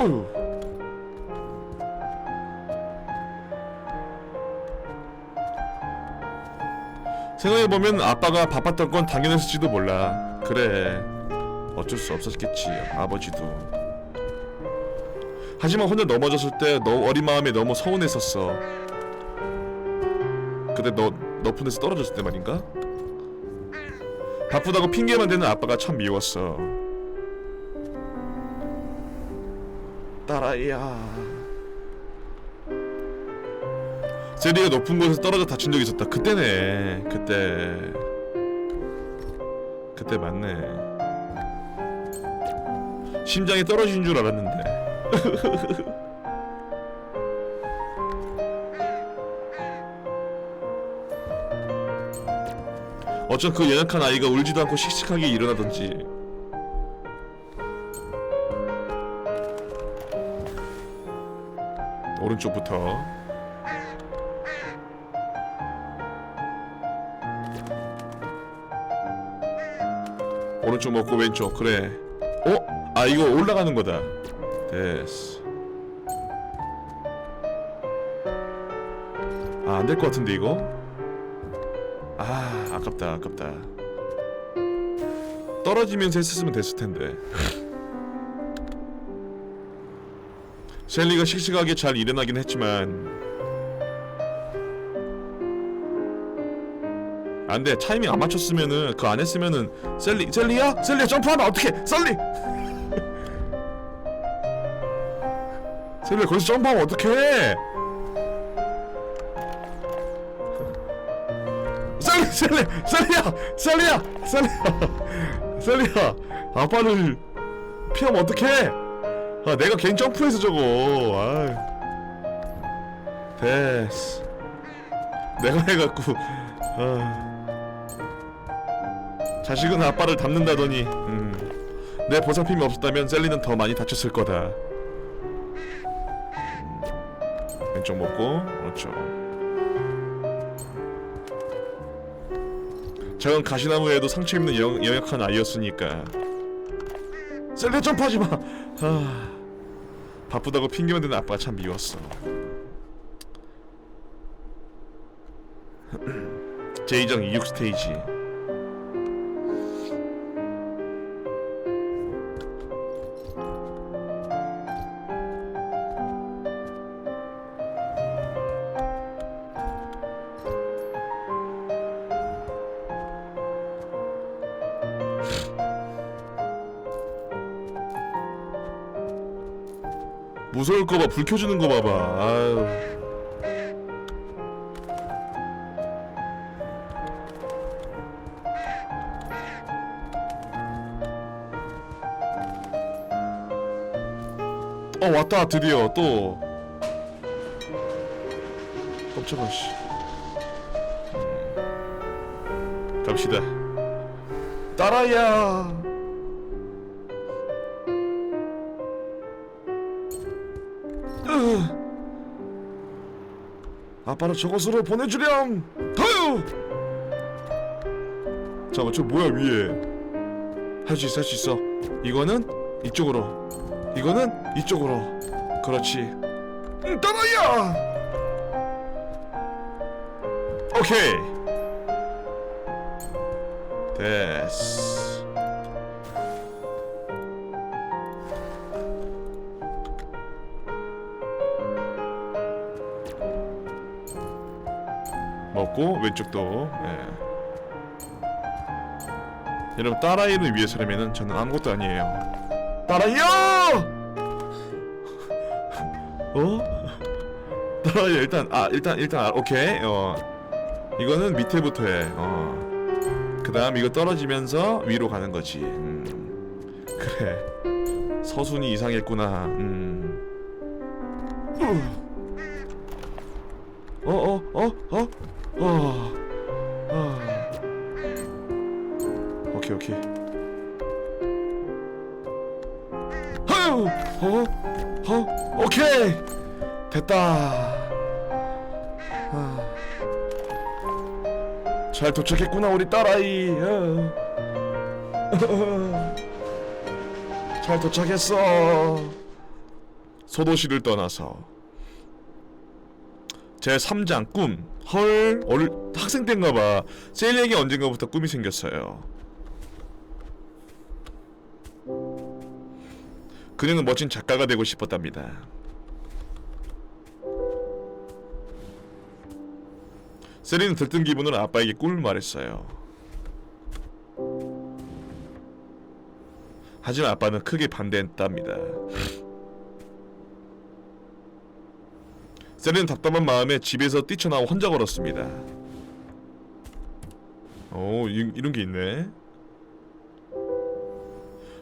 어휴. 생각해보면 아빠가 바빴던 건 당연했을지도 몰라 그래 어쩔 수 없었겠지 아버지도 하지만 혼자 넘어졌을 때너 어린 마음에 너무 서운했었어 그때 너 높은 데서 떨어졌을 때 말인가? 바쁘다고 핑계만 대는 아빠가 참 미웠어 아이야. 세리가 높은 곳에서 떨어져 다친 적이 있었다. 그때네. 그때. 그때 맞네. 심장이 떨어진 줄 알았는데. 어쩜 그 연약한 아이가 울지도 않고 씩씩하게 일어나던지 오른쪽부터. 오른쪽 먹고 왼쪽 그래. 어? 아 이거 올라가는 거다. 됐어. 아 안 될 것 같은데 이거? 아 아깝다 아깝다. 떨어지면서 했었으면 됐을 텐데 셀리가 씩씩하게 잘 일어나긴 했지만 안돼 타이밍 안 맞췄으면은 그 안 했으면은 셀리 셀리야? 셀리야 점프하면 어떡해? 셀리! 셀리야 거기서 점프하면 어떡해? 셀리 셀리 셀리야! 셀리야! 셀리야! 셀리야! 아빠를 피하면 어떡해 아 내가 괜히 점프해서 저거. 아이. 됐어. 내가 해갖고. 아. 자식은 아빠를 닮는다더니 음. 내 보살핌이 없었다면 셀리는 더 많이 다쳤을 거다. 음. 왼쪽 먹고 그렇죠 저건 가시나무에도 상처 입는 영, 영약한 아이였으니까 셀리 점프하지 마. 아, 바쁘다고 핑계만 대는 아빠가 참 미웠어. 제2장 2육 스테이지. 무서울 거 봐. 불 켜주는 거 봐봐. 아유. 어 왔다 드디어 또 깜짝아 씨 음. 갑시다 딸아야 아빠를 저곳으로 보내주렴. 더요 잠깐만 저 뭐야 위에? 할 수 있어 할 수 있어. 이거는 이쪽으로. 이거는 이쪽으로. 그렇지. 음, 떠나야! 오케이. 됐어 먹고 왼쪽도 예. 여러분 딸아이를 위해서라면은 저는 아무것도 아니에요. 딸아이요! 어? 딸아이 일단 아 일단 일단 아, 오케이. 어. 이거는 밑에부터 해어그 다음 이거 떨어지면서 위로 가는 거지. 음. 그래. 서순이 이상했구나. 음. 어어어어 어 어, 어, 어, 허유 허허 오케이 됐다 아. 잘 도착했구나 우리 딸아이 어. 잘 도착했어 소도시를 떠나서 제 3장 꿈. 헐, 어릴 학생 때인가 봐. 셀리에게 언젠가부터 꿈이 생겼어요. 그녀는 멋진 작가가 되고 싶었답니다. 셀리는 들뜬 기분으로 아빠에게 꿈을 말했어요. 하지만 아빠는 크게 반대했답니다. 셀리는 답답한 마음에 집에서 뛰쳐나와 혼자 걸었습니다. 오, 이, 이런 게 있네.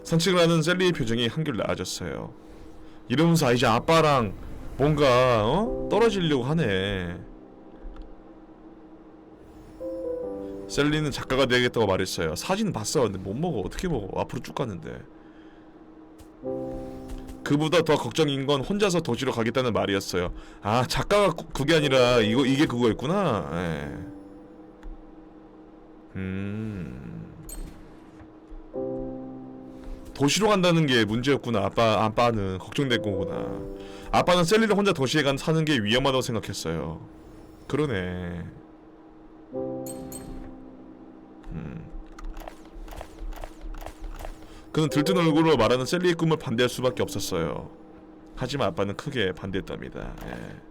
산책을 하는 셀리의 표정이 한결 나아졌어요. 이러면서 아, 이제 아빠랑 뭔가 어? 떨어지려고 하네. 셀리는 작가가 되겠다고 말했어요. 사진 봤어. 근데 못 먹어. 어떻게 먹어? 앞으로 쭉 가는데. 그보다 더 걱정인 건 혼자서 도시로 가겠다는 말이었어요. 아 작가가 구- 그게 아니라 이거 이게 그거였구나. 예. 음. 도시로 간다는 게 문제였구나. 아빠 아빠는 걱정된 거구나. 아빠는 셀리를 혼자 도시에 간 사는 게 위험하다고 생각했어요. 그러네. 음. 그는 들뜬 얼굴로 말하는 셀리의 꿈을 반대할 수밖에 없었어요. 하지만 아빠는 크게 반대했답니다. 예.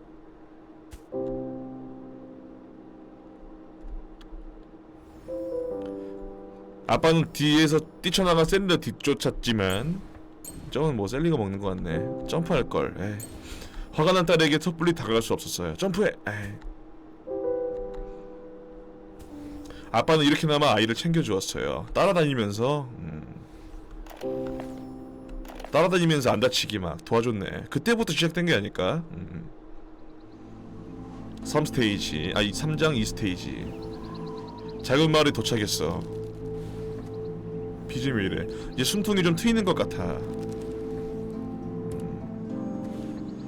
아빠는 뒤에서 뛰쳐나간 셀리를 뒤쫓았지만 저건 뭐 셀리가 먹는 것 같네. 점프할 걸. 에이. 화가 난 딸에게 섣불리 다가갈 수 없었어요. 점프해. 에이. 아빠는 이렇게나마 아이를 챙겨주었어요. 따라다니면서 음. 따라다니면서 안 다치게 막 도와줬네. 그때부터 시작된 게 아닐까? 음. 3스테이지, 아니 3장 2스테이지. 작은 마을에 도착했어. BGM이 이래. 이제 숨통이 좀 트이는 것 같아. 음.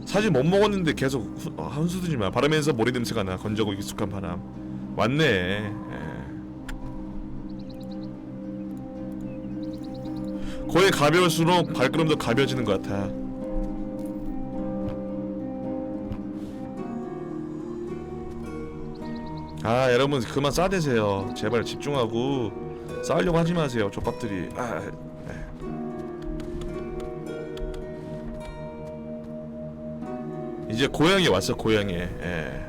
사실 못 먹었는데 계속 후, 어, 한수두지 마. 바람에서 모래 냄새가 나. 건조고 익숙한 바람. 왔네. 예. 거의 가벼울수록 발걸음도 가벼워지는 것 같아. 아 여러분 그만 싸대세요. 제발 집중하고 싸우려고 하지 마세요. 족밥들이. 아, 네. 이제 고향에 왔어 고향에. 예.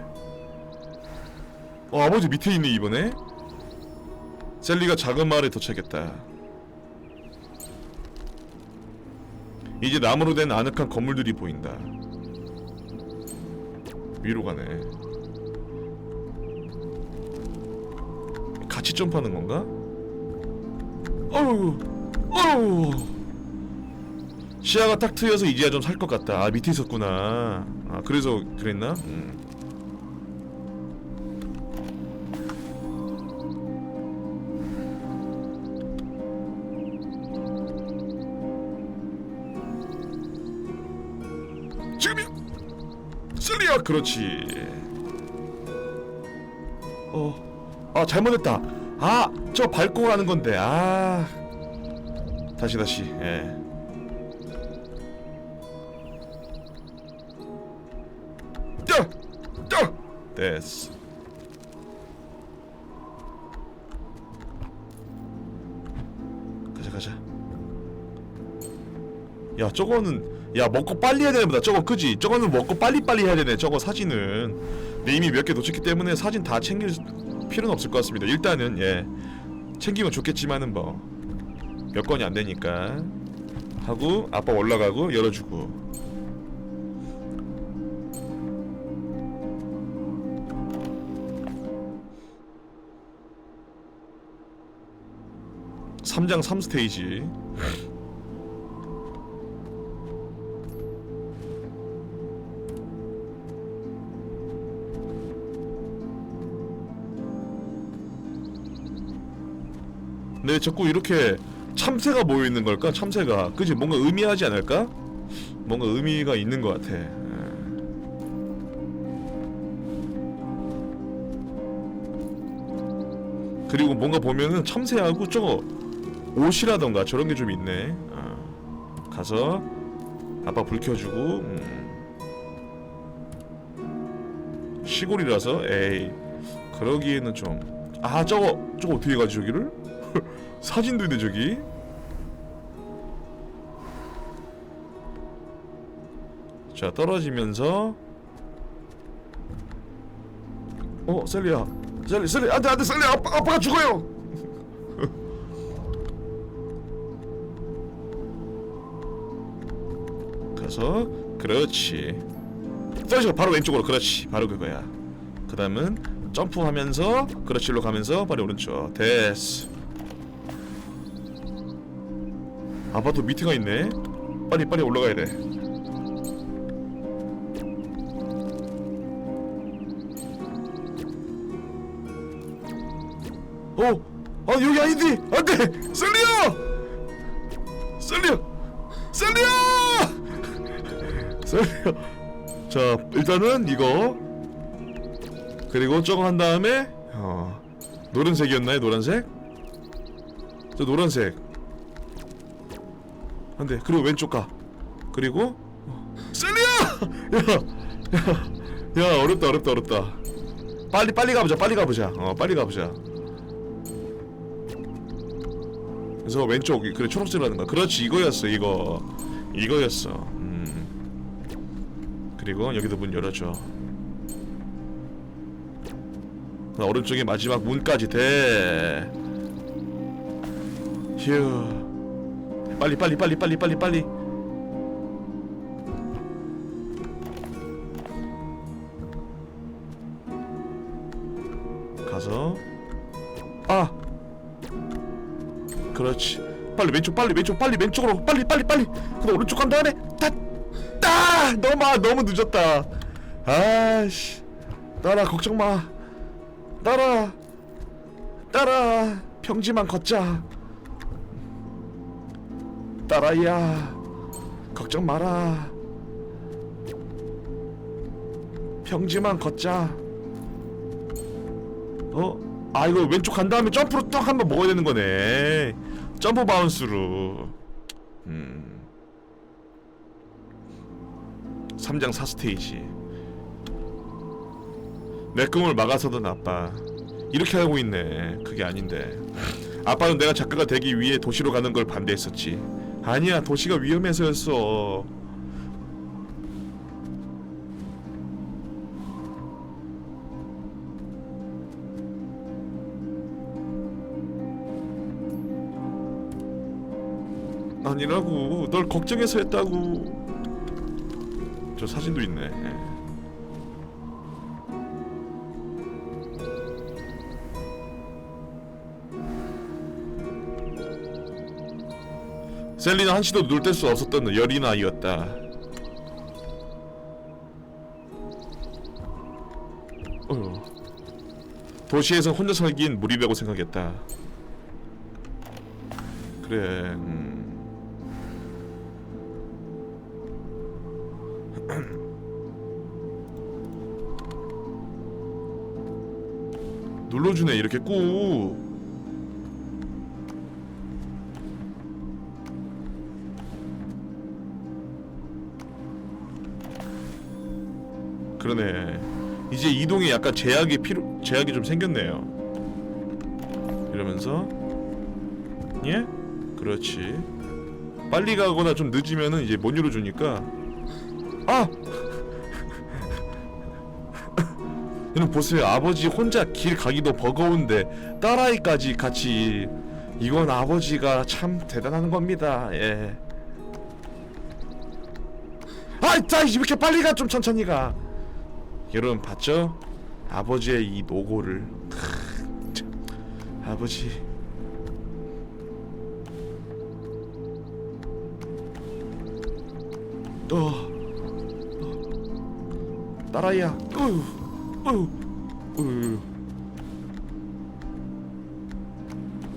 어 아버지 밑에 있네 이번에. 셀리가 작은 마을에 도착했다. 이제 나무로 된 아늑한 건물들이 보인다. 위로 가네. 같이 점프하는 건가? 어우, 어우. 시야가 딱 트여서 이제야 좀 살 것 같다. 아 밑에 있었구나. 아 그래서 그랬나? 음. 지금이 쓰리야 그렇지 어아 잘못했다 아 저 밟고 가는 건데. 아. 다시 다시. 예. 야! 야! 됐어. 가자 가자. 야 저거는 야 먹고 빨리 해야 되나 보다. 저거 그지? 저거는 먹고 빨리빨리 해야 되네 저거 사진은. 내 이미 몇 개 놓쳤기 때문에 사진 다 챙길 필요는 없을 것 같습니다. 일단은 예. 챙기면 좋겠지만은 뭐. 몇 건이 안 되니까. 하고 아빠 올라가고 열어주고. 삼장삼 스테이지 네, 자꾸 이렇게 참새가 모여 있는 걸까? 참새가 그지 뭔가 의미하지 않을까? 뭔가 의미가 있는 것 같아. 예. 그리고 뭔가 보면은 참새하고 저거 옷이라던가 저런 게 좀 있네. 어. 가서 아빠 불 켜주고 음. 시골이라서 에이 그러기에는 좀 아 저거 저거 어떻게 가지 저기를 사진도 있네 저기. 자 떨어지면서. 어 셀리야. 셀리 셀리 안돼 안돼 셀리 아빠 아빠가 죽어요. 가서 그렇지. 셀리가 바로 왼쪽으로 그렇지. 바로 그거야. 그 다음은 점프하면서 그렇지 일로 가면서 바로 오른쪽. 됐어 아파트 밑에가 있네. 빨리 빨리 올라가야 돼. 어? 아 여기 아닌데 안돼! 셀리야 셀리야 셀리야 셀리야 자 일단은 이거. 그리고 저거 한 다음에 어 노란색이었나요 노란색? 저 노란색 안돼 그리고 왼쪽 가. 그리고 어, 셀리야! 야 야 야, 어렵다 어렵다 어렵다. 빨리 빨리 가보자 빨리 가보자. 어 빨리 가보자. 그래서 왼쪽 그래 초록색이라는 거. 그렇지 이거였어 이거. 이거였어. 음. 그리고 여기도 문 열어줘. 나 오른쪽에 마지막 문까지 돼. 휴 빨리 빨리 빨리 빨리 빨리 빨리. 가서. 아! 그렇지. 빨리 왼쪽 빨리 왼쪽 빨리 왼쪽으로. 빨리 빨리 빨리. 그다음 오른쪽 간 다음에 다따 너무 아, 너무 늦었다. 아씨. 따라 걱정 마. 따라. 따라. 평지만 걷자 따라야. 걱정 마라. 평지만 걷자. 어? 아 이거 왼쪽 간 다음에 점프로 딱 한번 먹어야 되는 거네. 점프 바운스로. 음. 3장 4스테이지. 내 꿈을 막아서던 아빠. 이렇게 하고 있네. 그게 아닌데. 아빠는 내가 작가가 되기 위해 도시로 가는 걸 반대했었지 아니야 도시가 위험해서였어. 아니라고. 널 걱정해서 했다고. 저 사진도 있네 셀리는 한시도 눈을 뗄 수 없었던 여린 아이였다 어휴. 도시에서 혼자 살기엔 무리라고 생각했다 그래 음. 눌러주네 이렇게 꾹 그러네. 이제 이동에 약간 제약이 필요 제약이 좀 생겼네요. 이러면서 예? 그렇지. 빨리 가거나 좀 늦으면은 이제 못 열어주니까. 아! 여러분 보세요. 아버지 혼자 길 가기도 버거운데 딸아이까지 같이 이건 아버지가 참 대단한 겁니다. 예. 아이 자 이렇게 빨리 가 좀 천천히 가 여러분 봤죠? 아버지의 이 노고를. 크, 참, 아버지. 어, 어. 딸아이야. 어휴. 어휴.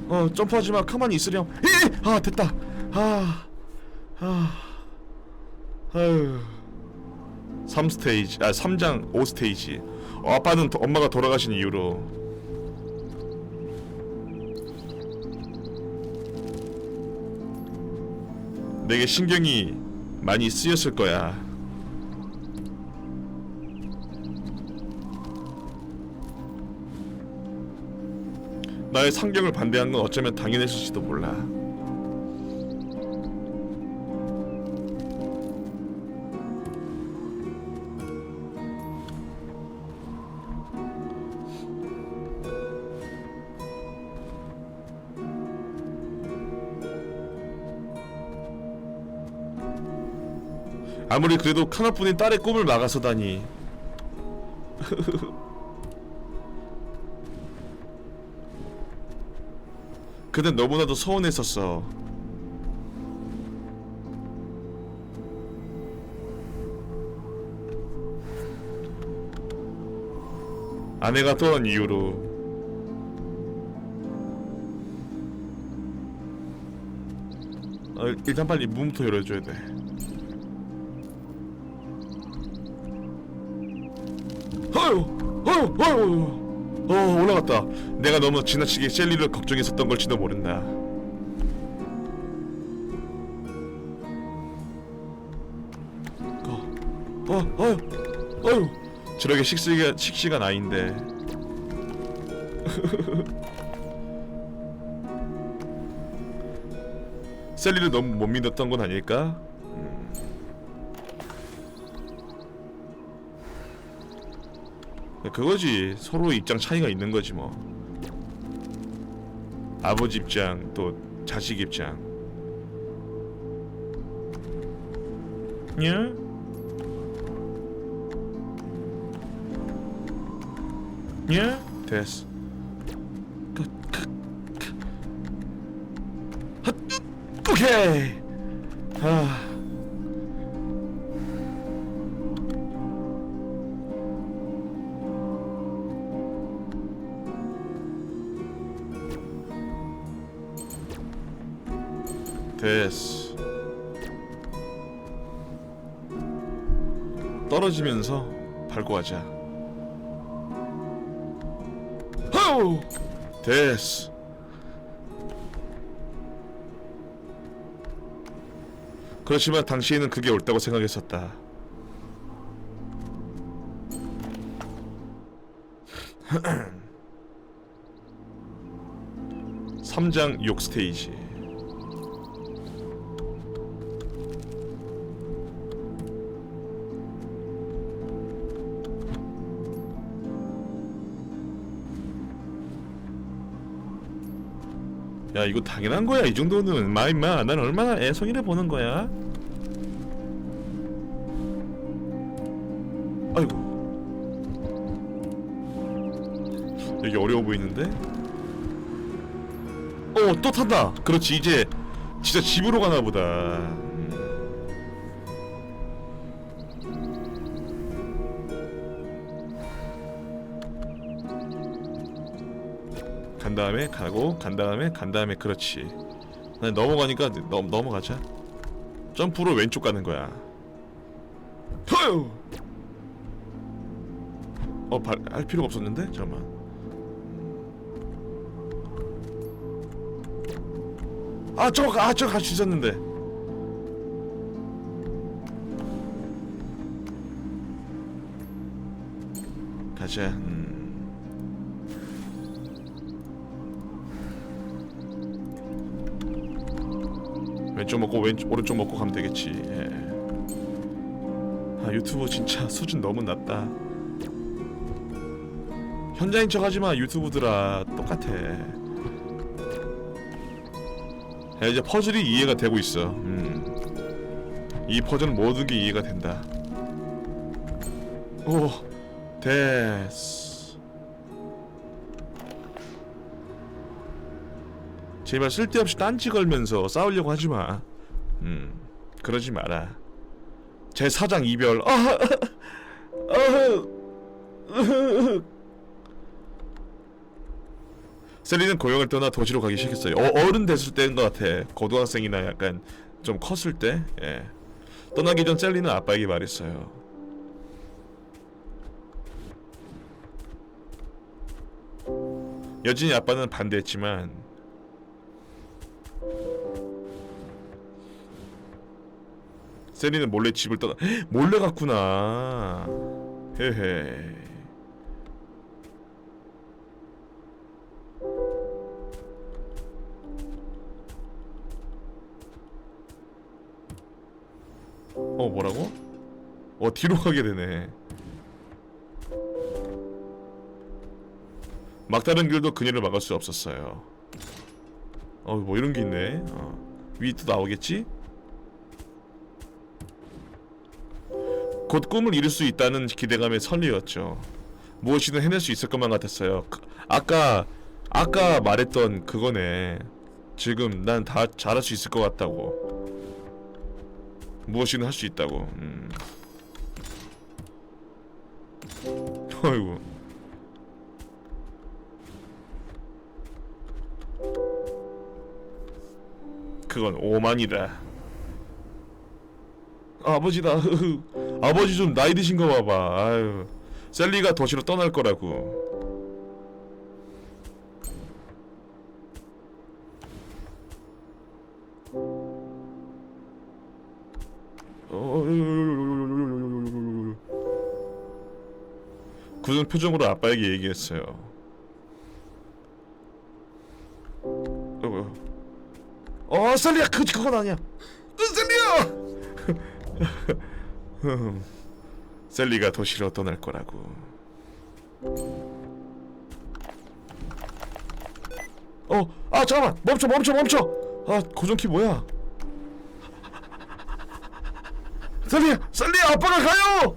어 점프하지 마. 가만히 있으렴. 에! 아 됐다. 아. 아, 아유 3스테이지 아 3장 5스테이지 어, 아빠는 도- 엄마가 돌아가신 이후로 내게 신경이 많이 쓰였을 거야. 나의 상경을 반대한 건 어쩌면 당연했을지도 몰라. 아무리 그래도 하나뿐인 딸의 꿈을 막아서다니. 그땐 너무나도 서운했었어. 아내가 떠난 이유로 어, 일단 빨리 문부터 열어줘야 돼. 아유, 아유, 아유. 어 올라갔다. 내가 너무 지나치게 셀리를 걱정했었던 걸지도 모른다. 어, 어, 아유, 아유. 저렇게 식시가 식시가 나인데. 셀리를 너무 못 믿었던 건 아닐까? 그거지 서로 입장 차이가 있는 거지 뭐 아버지 입장 또 자식 입장 냐? 냐? 됐어 그, 그, 그. 헛, 오케이 아 됐어. 떨어지면서 밟고 가자. 하우! 됐어. 그렇지만 당시에는 그게 옳다고 생각했었다. 삼장 욕 스테이지. 야 이거 당연한 거야 이 정도는. 마 임마 난 얼마나 애송이를 보는 거야? 아이고. 여기 어려워 보이는데? 어또 탄다. 그렇지 이제. 진짜 집으로 가나 보다 간 다음에 가고 간 다음에 간 다음에 그렇지. 난 넘어가니까 넘, 넘어가자. 점프로 왼쪽 가는 거야. 허유 어할 필요가 없었는데? 잠깐만. 아 저거 아 저거 갈수 있었는데. 가자. 음. 왼쪽 먹고 왼쪽 오른쪽 먹고 가면 되겠지. 예. 아 유튜브 진짜 수준 너무 낮다. 현장인 척 하지 마 유튜브들아 똑같아. 야 이제 퍼즐이 이해가 되고 있어. 음. 이 퍼즐은 모든 게 이해가 된다. 오 됐어. 제발 쓸데없이 딴지 걸면서 싸우려고 하지 마. 음, 그러지 마라. 제 사장 이별. 아, 아, 셀리는 고향을 떠나 도시로 가기 시작했어요. 어, 어른 됐을 때인 것 같아. 고등학생이나 약간 좀 컸을 때. 예. 떠나기 전 셀리는 아빠에게 말했어요. 여진이 아빠는 반대했지만 셀리는 몰래 집을 떠나 몰래 갔구나. 헤헤. 어 뭐라고? 어 뒤로 가게 되네. 막다른 길도 그녀를 막을 수 없었어요. 어 뭐 이런 게 있네. 어. 위또 나오겠지? 곧 꿈을 이룰 수 있다는 기대감에 설레었죠. 무엇이든 해낼 수 있을 것만 같았어요. 그- 아까 아까 말했던 그거네. 지금 난 다 잘할 수 있을 것 같다고. 무엇이든 할 수 있다고. 음. 어이구. 그건 오만이다. 아버지다. 아버지 좀 나이 드신 거 봐봐. 아유. 셀리가 도시로 떠날 거라고. 굳은 표정으로 아빠에게 얘기했어요. 어, 어 셀리야 그 그건 아니야. 어, 셀리야. 셀리가 도시로 떠날 거라고. 어, 아 잠깐만, 멈춰, 멈춰, 멈춰. 아 고정키 뭐야? 셀리야, 셀리야, 아빠가 가요.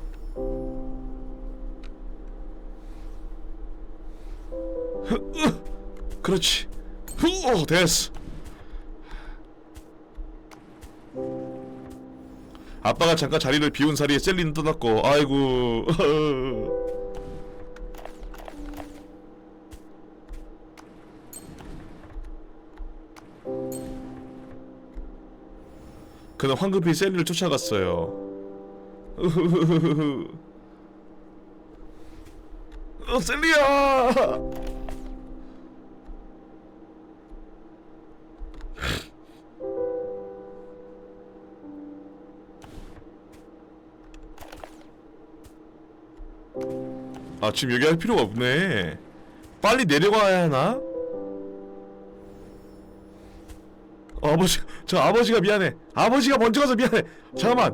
그렇지. 후, 어, 됐어. 아빠가 잠깐 자리를 비운 사이에 셀리는 떠났고, 아이고. 그는 황급히 셀리를 쫓아갔어요. 어, 셀리야! 아 지금 여기 할 필요가 없네. 빨리 내려가야 하나? 어, 아버지 저 아버지가 미안해. 아버지가 먼저 가서 미안해. 잠깐만.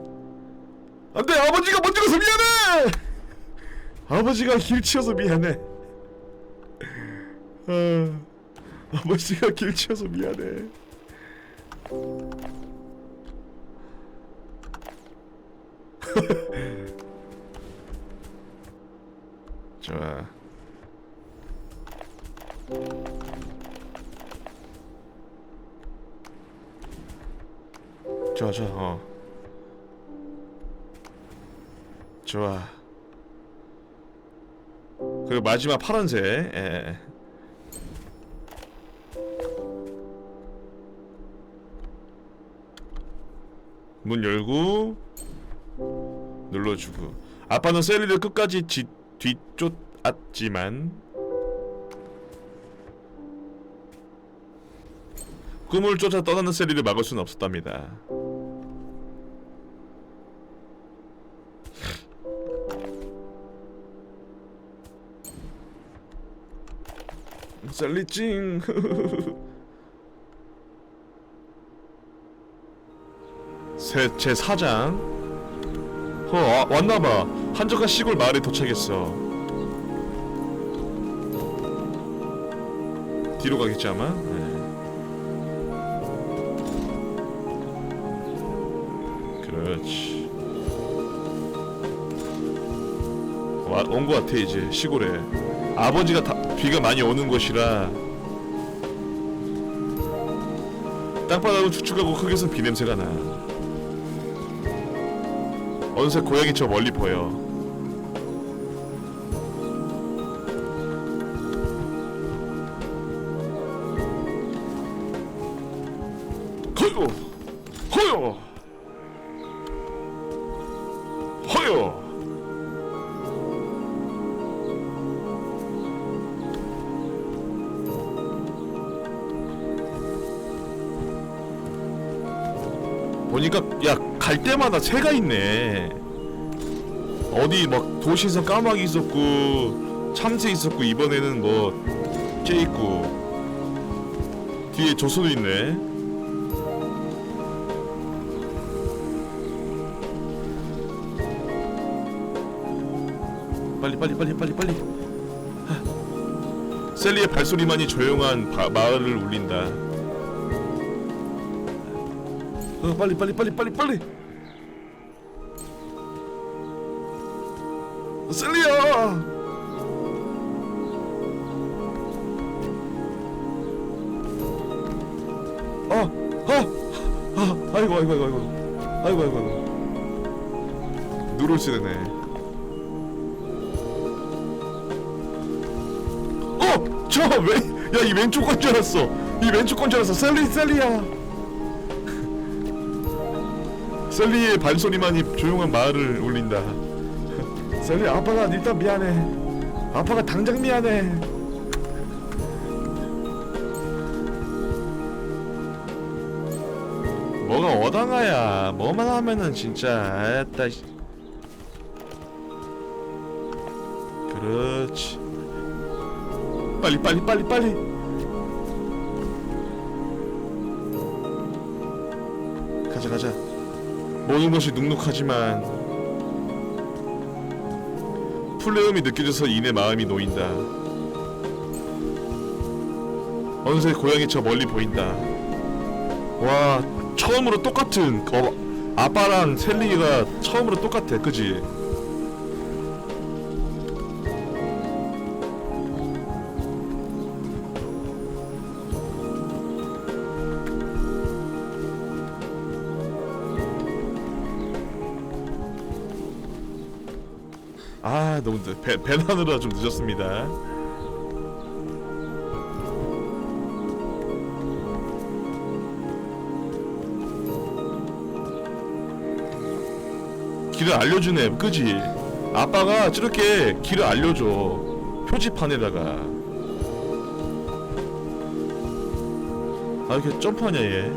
안돼 아버지가 먼저 가서 미안해! 아버지가 길 치어서 미안해. 아, 아버지가 길 치어서 미안해 마지막 파란색 예. 문 열고 눌러주고 아빠는 셀리를 끝까지 지, 뒤쫓았지만 꿈을 쫓아 떠나는 셀리를 막을 수는 없었답니다. 셀리 찡. 제 4장. 어 아, 왔나봐. 한적한 시골 마을에 도착했어. 뒤로 가겠지 아마? 네. 그렇지. 온것 같아 이제 시골에 아버지가 다, 비가 많이 오는 곳이라 땅바닥은 축축하고 흙에선 비 냄새가 나 어느새 저 멀리 보여. 갈 때마다 새가 있네. 어디 막 도시에서 까마귀 있었고 참새 있었고 이번에는 뭐쟤 있고 뒤에 조소도 있네. 빨리 빨리 빨리 빨리 빨리. 하. 셀리의 발소리만이 조용한 바- 마을을 울린다. 어, 빨리 빨리 빨리 빨리 빨리. 셀리야. 어, 어, 아, 아이고, 아이고, 아이고, 아이고, 아이고, 아이고, 아이고. 누를 쓰네. 어, 저 왜? 야, 이 왼쪽 건 줄 알았어. 이 왼쪽 건 줄 알았어. 셀리, 셀리야. 셀리의 발소리만이 조용한 마을을 울린다. 셀리, 아빠가 일단 미안해. 아빠가 당장 미안해. 뭐가 어당아야 뭐만 하면은 진짜 아따 씨. 그렇지 빨리 빨리 빨리 빨리 가자 가자 모든 것이 눅눅하지만 플레음이 느껴져서 이내 마음이 놓인다. 어느새 고향이 저 멀리 보인다. 와 처음으로 똑같은 어, 아빠랑 셀리가 처음으로 똑같아 그지 늦- 배, 배나느라 좀 늦었습니다. 길을 알려주네 그지? 아빠가 저렇게 길을 알려줘 표지판에다가. 아 이렇게 점프하냐 얘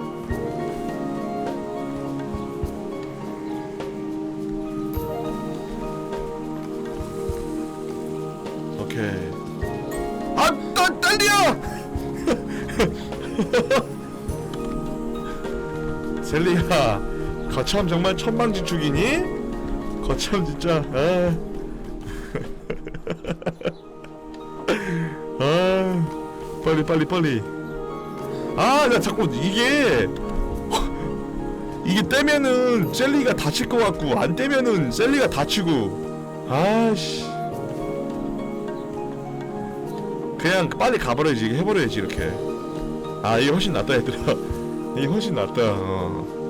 거참 정말 천방지축이니? 거참 진짜 아. 아 빨리 빨리 빨리 아 나 자꾸 이게 이게 떼면은 셀리가 다칠 것 같고 안 떼면은 셀리가 다치고 아씨 그냥 빨리 가버려야지 해버려야지 이렇게 아 이게 훨씬 낫다 얘들아 이게 훨씬 낫다 어.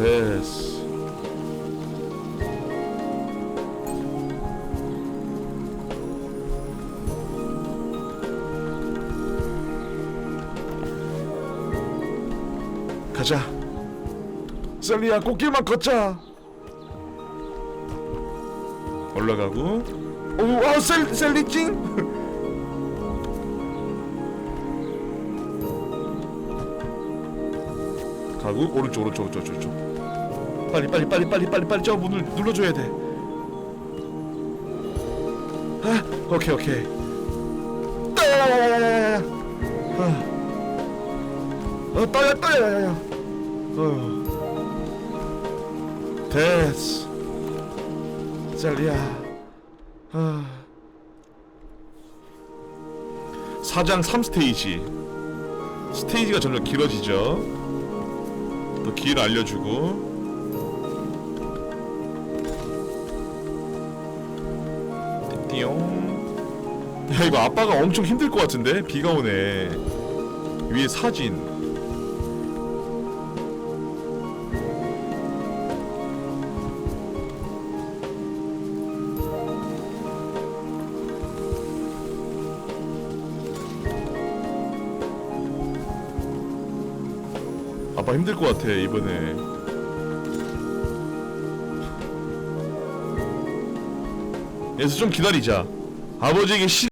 됐어 가자. 셀리야 꽃길만 걷자. 올라가고. 오 아 셀 셀리 찡 가고 오른쪽 오른쪽 오른쪽 오른쪽 빨리 빨리 빨리 빨리 빨리 빨리 저 문을 눌러줘야 돼. 아 오케이 오케이. 따야야야야야야. 아. 어 따야 따야야야. 어. 됐어. 셀리야. 아. 4장 3스테이지. 스테이지가 점점 길어지죠. 또 길 알려주고. 띠용. 야 이거 아빠가 엄청 힘들 것 같은데 비가 오네. 위에 사진. 아빠 힘들 것 같아 이번에. 그래서 좀 기다리자. 아버지에게 시